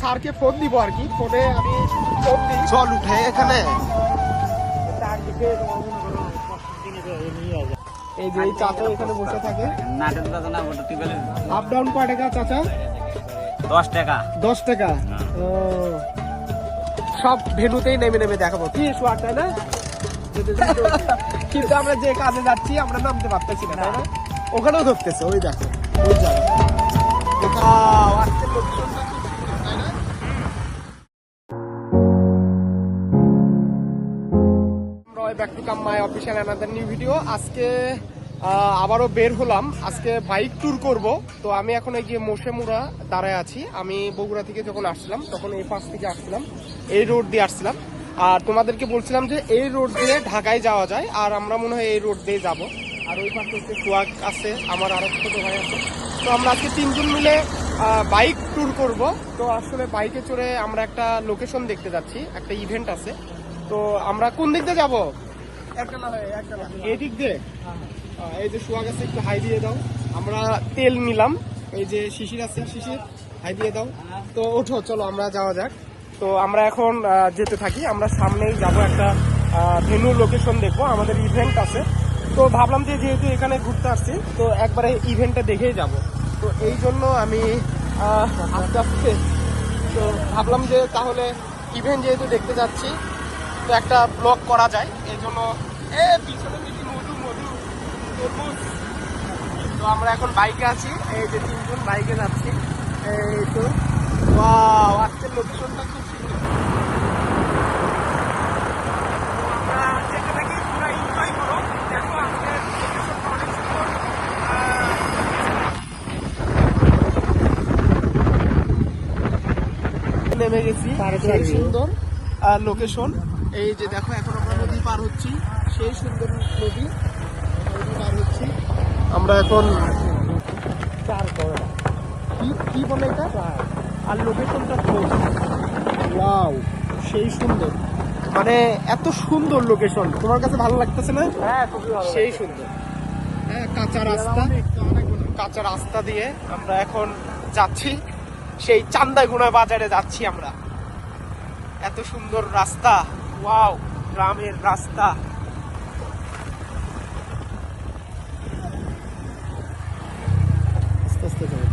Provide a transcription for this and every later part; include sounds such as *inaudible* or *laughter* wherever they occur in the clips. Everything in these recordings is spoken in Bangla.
স্যারকে ফোন দিব আর কি। ফোনে আমি ফোন দিই। চল উঠে এখানে। এই যে এই চাচা এখানে বসে থাকে। নাটের দাদা না ওটা টিবেলের আপ ডাউন কয় টাকা চাচা? দশ টাকা। দশ টাকা? ও। সব ভেনুতেই নেমে নেমে দেখাবো। কি সোয়ার তাই না? কিন্তু আমরা যে কাজে যাচ্ছি আমরা নামতে পারতেছি না তাই না? ওখানেও ধরতেছে ওই দেখো। ওই জায়গা Wow, আজকের back to come my official another new video আজকে আবারও বের হলাম। আজকে বাইক ট্যুর করব। তো আমি এখন এই যে মোশেমুড়া দাঁড়ায় আছি। আমি বগুড়া থেকে যখন আসছিলাম, তখন এই পাশ থেকে আসছিলাম। এই রোড দিয়ে আসছিলাম। আর তোমাদেরকে বলছিলাম যে এই রোড দিয়ে ঢাকায় যাওয়া যায়। আর আমরা মনে হয় এই রোড দিয়ে যাব। আর ওই পাশে হচ্ছে সোয়াগ আছে, আমার আরও ছোট ভাই আছে। তো আমরা আজকে তিনজন মিলে বাইক ট্যুর করব। তো আসলে বাইকে চড়ে আমরা একটা লোকেশন দেখতে যাচ্ছি। একটা ইভেন্ট আছে। তো আমরা কোন দিক দিয়ে যাব? এই দিক দিয়ে? এই যে সোয়াগ আছে, একটু হাই দিয়ে দাও। আমরা তেল নিলাম। এই যে শিশির আছে, শিশির হাই দিয়ে দাও। তো ওঠো, চলো, আমরা যাওয়া যাক। তো আমরা এখন যেতে থাকি। আমরা সামনেই যাব একটা ভেনু লোকেশন দেখব। আমাদের ইভেন্ট আছে। তো ভাবলাম যে যেহেতু এখানে ঘুরতে আসছি, তো একবারে ইভেন্টটা দেখেই যাব। তো এই জন্য আমি আস্তে আস্তে তো ভাবলাম যে তাহলে ইভেন্ট যেহেতু দেখতে যাচ্ছি, তো একটা ব্লগ করা যায়। এই জন্য এ পিছনে দেখি মধু মধু তরমুজ। তো আমরা এখন বাইকে আছি এই যে তিনজন বাইকে যাচ্ছি। এই তো আজকের লোকেশনটা খুব সুন্দর। নেমে গেছি। সুন্দর লোকেশন এই যে দেখো এখন আমরা নদী পার হচ্ছি। সেই সুন্দর নদী। পার হচ্ছি। আমরা এখন কি কি বলে এটা? আর লোকেশনটা ওয়াও সেই সুন্দর। মানে এত সুন্দর লোকেশন তোমার কাছে ভালো লাগতেছে না? হ্যাঁ সেই সুন্দর। হ্যাঁ কাঁচা রাস্তা। কাঁচা রাস্তা দিয়ে আমরা এখন যাচ্ছি। সেই চান্দাগুনা বাজারে যাচ্ছি আমরা। এত সুন্দর রাস্তা। ওয়াও গ্রামের রাস্তা আস্তে আস্তে যাও।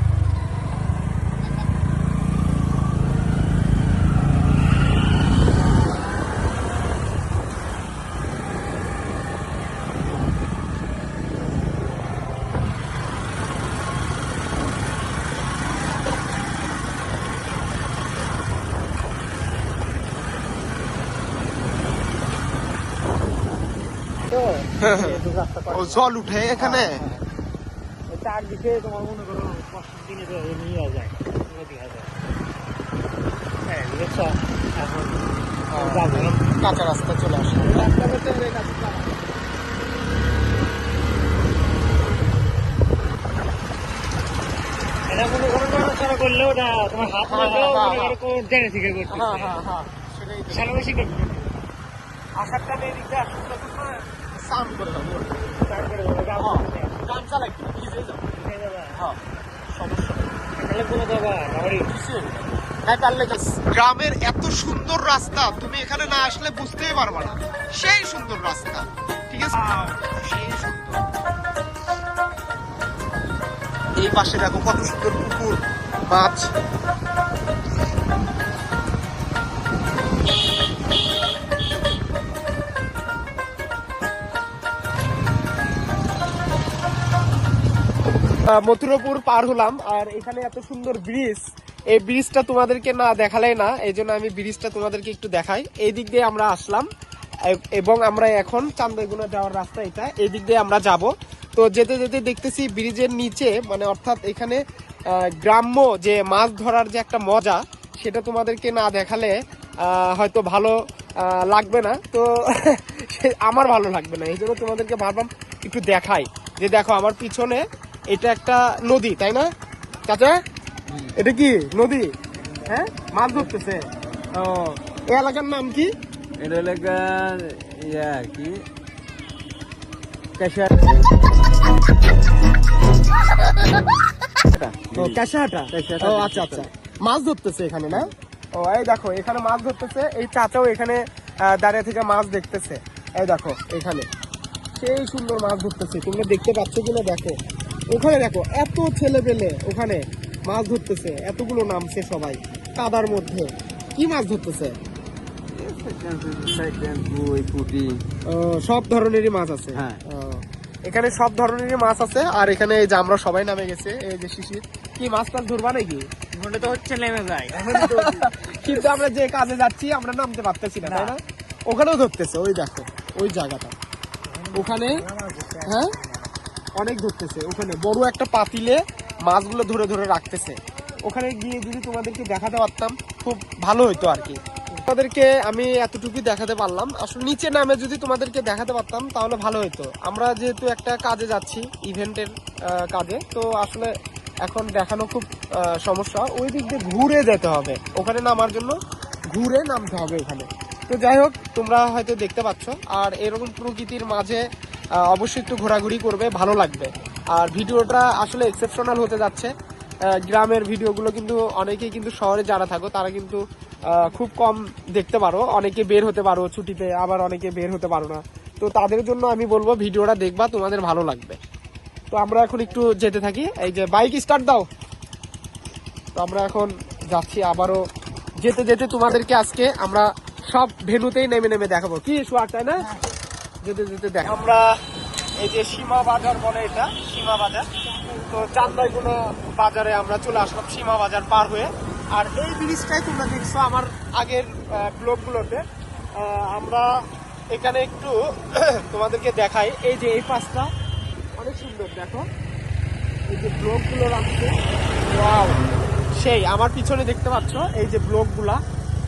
ও জল উঠে এখানে? চারদিকে তোমার মনে করো দিনে তো নিয়ে যায় হয়ে হ্যাঁ এখন যাব। কাঁচা রাস্তা চলে আসে এটা মনে করো নড়াচড়া করলে ওটা তোমার হাত হ্যাঁ, লাগলেও হ্যাঁ, মনে করো কোন জেনে থেকে করছে হ্যাঁ হ্যাঁ হ্যাঁ সেটাই সারা বেশি করছে আসার টাইমে এদিক দিয়ে আসুন না তোমরা করে দাও তারপরে ওরা যাব গান চালাই ভিজে যাও হ্যাঁ সমস্যা হ্যাঁ, তাহলে just- গ্রামের এত সুন্দর রাস্তা তুমি এখানে না আসলে বুঝতেই পারবে না। সেই সুন্দর রাস্তা ঠিক আছে? সেই সুন্দর। এই পাশে দেখো কত সুন্দর পুকুর মাছ। মথুরাপুর পার হলাম, আর এখানে এত সুন্দর ব্রিজ, এই ব্রিজটা তোমাদেরকে না দেখালেই না, এই জন্য আমি ব্রিজটা তোমাদেরকে একটু দেখাই। এই দিক দিয়ে আমরা আসলাম এবং আমরা এখন চান্দাইগুনা যাওয়ার রাস্তা এটা, এই দিক দিয়ে আমরা যাব। তো যেতে যেতে দেখতেছি ব্রিজের নিচে মানে অর্থাৎ এখানে গ্রাম্য যে মাছ ধরার যে একটা মজা, সেটা তোমাদেরকে না দেখালে হয়তো ভালো লাগবে না। তো *laughs* আমার ভালো লাগবে না, এই জন্য তোমাদেরকে ভাবলাম একটু দেখাই। যে দেখো আমার পিছনে এটা একটা নদী তাই না? চাচা এটা কি নদী? হ্যাঁ? মাছ ধরতেছে। ও এলাকার নাম কি? এটা এলাকা ইয়া কি? আচ্ছা আচ্ছা। মাছ ধরতেছে এখানে না? ও এই দেখো এখানে মাছ ধরতেছে। এই চাচাও এখানে দাঁড়িয়ে থেকে মাছ দেখতেছে। এই দেখো এখানে। সেই সুন্দর মাছ ধরতেছে। তোমরা দেখতে পাচ্ছ কিনা দেখো। ওখানে দেখো এত ছেলে পেলে ওখানে মাছ ধরতেছে এতগুলো নামছে সবাই কাদার মধ্যে। কি মাছ ধরতেছে? সব ধরনেরই মাছ আছে। হ্যাঁ। এখানে সব ধরনেরই মাছ আছে আর এখানে এই যে আমরা সবাই নামে গেছে এই যে শিশির। কি মাছ টাছ ধরবা নাকি? মনে তো হচ্ছে নেমে যায়। কিন্তু আমরা যে কাজে যাচ্ছি আমরা নামতে পারতেছি না তাই না। ওখানেও ধরতেছে ওই দেখো ওই জায়গাটা। ওখানে হ্যাঁ? অনেক ধরতেছে। ওখানে বড় একটা পাতিলে মাছগুলো ধরে ধরে রাখতেছে। ওখানে গিয়ে যদি তোমাদেরকে দেখাতে পারতাম, খুব ভালো হতো আর কি। তোমাদেরকে আমি এতটুকুই দেখাতে পারলাম। আসলে নিচে নামে যদি তোমাদেরকে দেখাতে পারতাম, তাহলে ভালো হতো আমরা যেহেতু একটা কাজে যাচ্ছি, ইভেন্টের কাজে, তো আসলে এখন দেখানো খুব সমস্যা। ওই দিক দিয়ে ঘুরে যেতে হবে। ওখানে নামার জন্য ঘুরে নামতে হবে ওখানে তো যাই হোক, তোমরা হয়তো দেখতে পাচ্ছ। আর এরকম প্রকৃতির মাঝে অবশ্যই একটু ঘোরাঘুরি করবে, ভালো লাগবে। আর ভিডিওটা আসলে এক্সেপশনাল হতে যাচ্ছে। গ্রামের ভিডিওগুলো কিন্তু অনেকেই কিন্তু শহরে যারা থাকো, তারা কিন্তু খুব কম দেখতে পারো। অনেকে বের হতে পারো ছুটিতে, আবার অনেকে বের হতে পারো না। তো তাদের জন্য আমি বলব, ভিডিওটা দেখবা, তোমাদের ভালো লাগবে। তো আমরা এখন একটু যেতে থাকি। এই যে বাইক স্টার্ট দাও। তো আমরা এখন যাচ্ছি আবারও। যেতে যেতে তোমাদেরকে আজকে আমরা সব ভেনুতেই নেমে নেমে দেখাবো। কি, সোয়ার, তাই না? যেতে যেতে দেখ আমরা এই যে সীমা বাজার বলে এটা, সীমা বাজার। তো চান্দাইগুলো বাজারে আমরা চলে আসলাম, সীমা বাজার পার হয়ে। আর এই ব্রিজটাই তোমরা দেখছ আমার আগের ব্লগগুলোতে। আমরা এখানে একটু *clears throat* তোমাদেরকে দেখাই। এই যে এই পাশটা, অনেক সুন্দর, দেখো। এই যে ব্লকগুলো রাখছে সেই, আমার পিছনে দেখতে পাচ্ছ এই যে ব্লকগুলা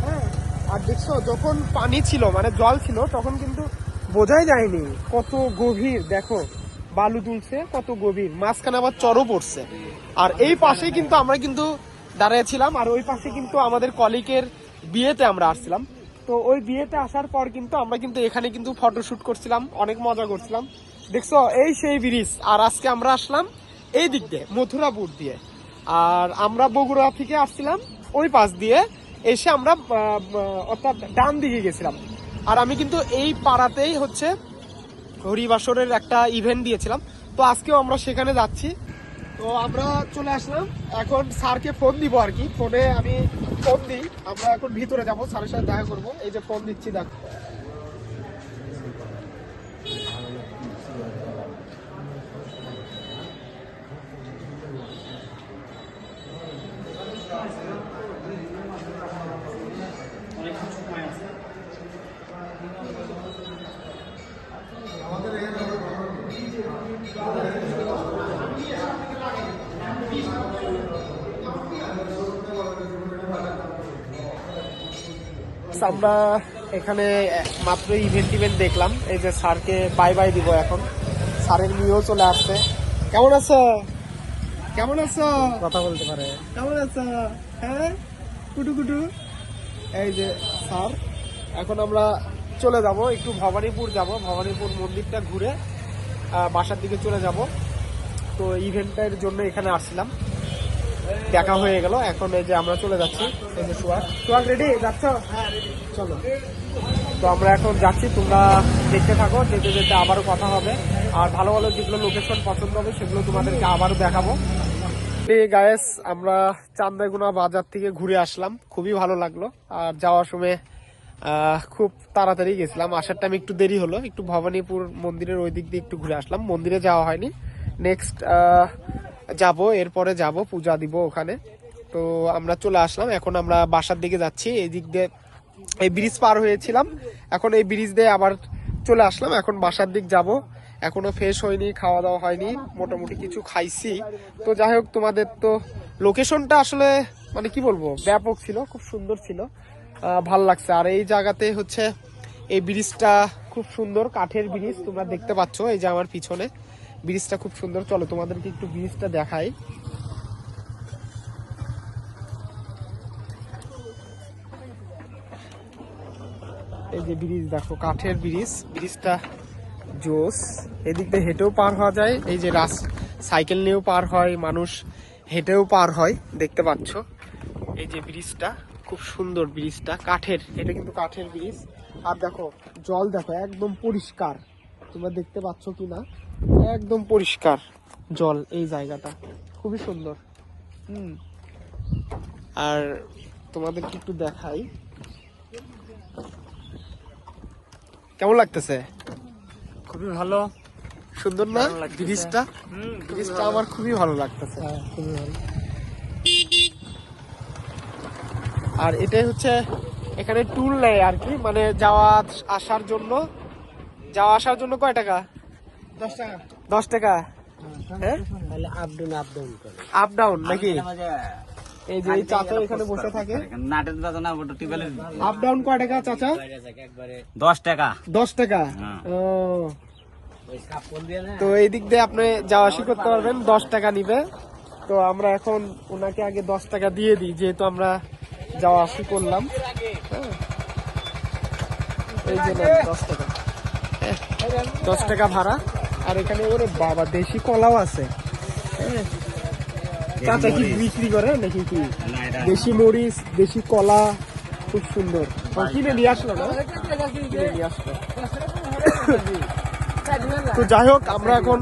হ্যাঁ আর দেখছ, যখন পানি ছিল মানে জল ছিল, তখন কিন্তু বোঝাই যায়নি। কত গভীর, দেখো, বালু তুলছে, কত গভীর। মাঝখানে আবার চরও পড়ছে। আর এই পাশে কিন্তু আমরা কিন্তু দাঁড়িয়েছিলাম, আর ওই পাশে কিন্তু আমাদের কলিকের বিয়েতে আমরা আসছিলাম। তো ওই বিয়েতে আসার পর কিন্তু আমরা কিন্তু এখানে কিন্তু ফটোশুট করছিলাম, অনেক মজা করছিলাম। দেখছ, এই সেই ব্রিজ। আর আজকে আমরা আসলাম এই দিক দিয়ে, মথুরাপুর দিয়ে। আর আমরা বগুড়া থেকে আসছিলাম, ওই পাশ দিয়ে। এসে আমরা অর্থাৎ ডান দিকে গেছিলাম। আর আমি কিন্তু এই পাড়াতেই হচ্ছে হরিবাসরের একটা ইভেন্ট দিয়েছিলাম। তো আজকেও আমরা সেখানে যাচ্ছি। তো আমরা চলে আসলাম। এখন স্যারকে ফোন দিব আর কি। ফোনে আমি ফোন দিই। আমরা এখন ভিতরে যাব। স্যারের সাথে দেখা করব। এই যে ফোন দিচ্ছি, দেখো। আমরা এখানে মাত্র ইভেন্ট ইভেন্ট দেখলাম। এই যে স্যারকে বাই বাই দিব এখন। স্যারের মেয়েও চলে আসছে। কেমন আছো? কেমন আছো? কথা বলতে পারে। কেমন আছো? হ্যাঁ? কুটু কুটু। এই যে স্যার এখন আমরা চলে যাব। একটু ভবানীপুর যাব। ভবানীপুর মন্দিরটা ঘুরে বাসার দিকে চলে যাব। তো ইভেন্টের জন্য এখানে আসছিলাম। দেখা হয়ে গেল। এখন এই যে আমরা চলে যাচ্ছি চলো। তো আমরা এখন যাচ্ছি, তোমরা দেখতে থাকো, যেতে যেতে আবারও কথা হবে। আর ভালো ভালো যেগুলো লোকেশন পছন্দ হবে, সেগুলো তোমাদেরকে আবারও দেখাবো। গায়েস আমরা চান্দাগুনা বাজার থেকে ঘুরে আসলাম। খুবই ভালো লাগল। আর যাওয়ার সময় খুব তাড়াতাড়ি গেছিলাম। আসার টাইম একটু দেরি হলো। একটু ভবানীপুর মন্দিরের ওই দিক দিয়ে একটু ঘুরে আসলাম। মন্দিরে যাওয়া হয়নি। নেক্সট যাব, এরপরে যাব, পূজা দিব ওখানে। তো আমরা চলে আসলাম, এখন আমরা বাসার দিকে যাচ্ছি এই দিক দিয়ে এই ব্রিজ পার হয়েছিলাম। এখন এই ব্রিজ দিয়ে আবার চলে আসলাম, এখন বাসার দিক যাব। এখনও ফ্রেশ হয়নি খাওয়া দাওয়া হয়নি, মোটামুটি কিছু খাইছি। তো যাই হোক, তোমাদের তো লোকেশনটা আসলে মানে কি বলব, ব্যাপক ছিল, খুব সুন্দর ছিল। ভালো লাগছে। আর এই জায়গাতে হচ্ছে, এই ব্রিজটা খুব সুন্দর, কাঠের ব্রিজ তোমরা দেখতে পাচ্ছ, এই যে আমার পিছনে। ব্রিজটা খুব সুন্দর। চলো তোমাদেরকে একটু ব্রিজটা দেখাই। এই যে ব্রিজ, দেখো, কাঠের ব্রিজ। ব্রিজটা জোস। এদিক দিয়ে হেঁটেও পার হওয়া যায়। এই যে রাস, সাইকেল নিয়েও পার হয় মানুষ। হেঁটেও পার হয়, দেখতে পাচ্ছ। এই যে ব্রিজটা, খুব সুন্দর ব্রিজটা। কাঠের, এটা কিন্তু কাঠের ব্রিজ। আর দেখো, জল দেখো, একদম পরিষ্কার। তোমরা দেখতে পাচ্ছ কি না একদম পরিষ্কার জল এই জায়গাটা। খুবই সুন্দর। হুম। আর তোমাদেরকে একটু দেখাই। কেমন লাগতেছে? খুবই ভালো। সুন্দর না? ব্রিজটা? ব্রিজটা আমার খুবই ভালো লাগতেছে। হ্যাঁ আর এটাই হচ্ছে এখানে টুল নেয় আর কি। মানে যাওয়া আসার জন্য যাওয়া আসার জন্য কয় টাকা? দশ টাকা। দশ টাকা? হ্যাঁ? আপ ডাউন আপ ডাউন করে। আপ ডাউন নাকি? এই যে চাচা এখানে বসে থাকে। নাটের দাদা না ওটা টিউবওয়েলের আপ ডাউন কয় টাকা চাচা? দশ টাকা। দশ টাকা? হ্যাঁ। ও। তো এই দিক দিয়ে আপনি যাওয়া আসি করতে পারবেন দশ টাকা নিবে। তো আমরা এখন ওনাকে আগে দশ টাকা দিয়ে দিই যেহেতু আমরা যাওয়া আসি করলাম। হ্যাঁ। এই যে নেন, দশ টাকা। হ্যাঁ, দশ টাকা ভাড়া। আর এখানে ওরে বাবা দেশি কলাও আছে। হ্যাঁ। চাচা কি বিক্রি করে নাকি কি? দেশি মরিচ দেশি কলা খুব সুন্দর। কিনে নিয়ে আসলো না? কিনে নিয়ে আসলো। তো যাই হোক আমরা এখন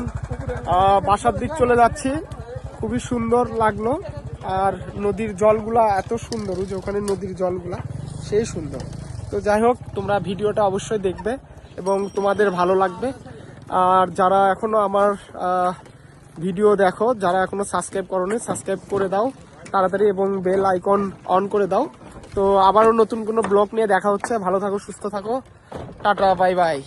বাসার দিক চলে যাচ্ছি। খুবই সুন্দর লাগল। আর নদীর জলগুলা এত সুন্দর যে ওখানে নদীর জলগুলা সেই সুন্দর। তো যাই হোক তোমরা ভিডিওটা অবশ্যই দেখবে এবং তোমাদের ভালো লাগবে। আর যারা এখনও আমার ভিডিও দেখো, যারা এখনও সাবস্ক্রাইব করোনি সাবস্ক্রাইব করে দাও, তাড়াতাড়ি এবং বেল আইকন অন করে দাও। তো আবারও নতুন কোনো ব্লগ নিয়ে দেখা হচ্ছে। ভালো থাকো, সুস্থ থাকো। Tata bye bye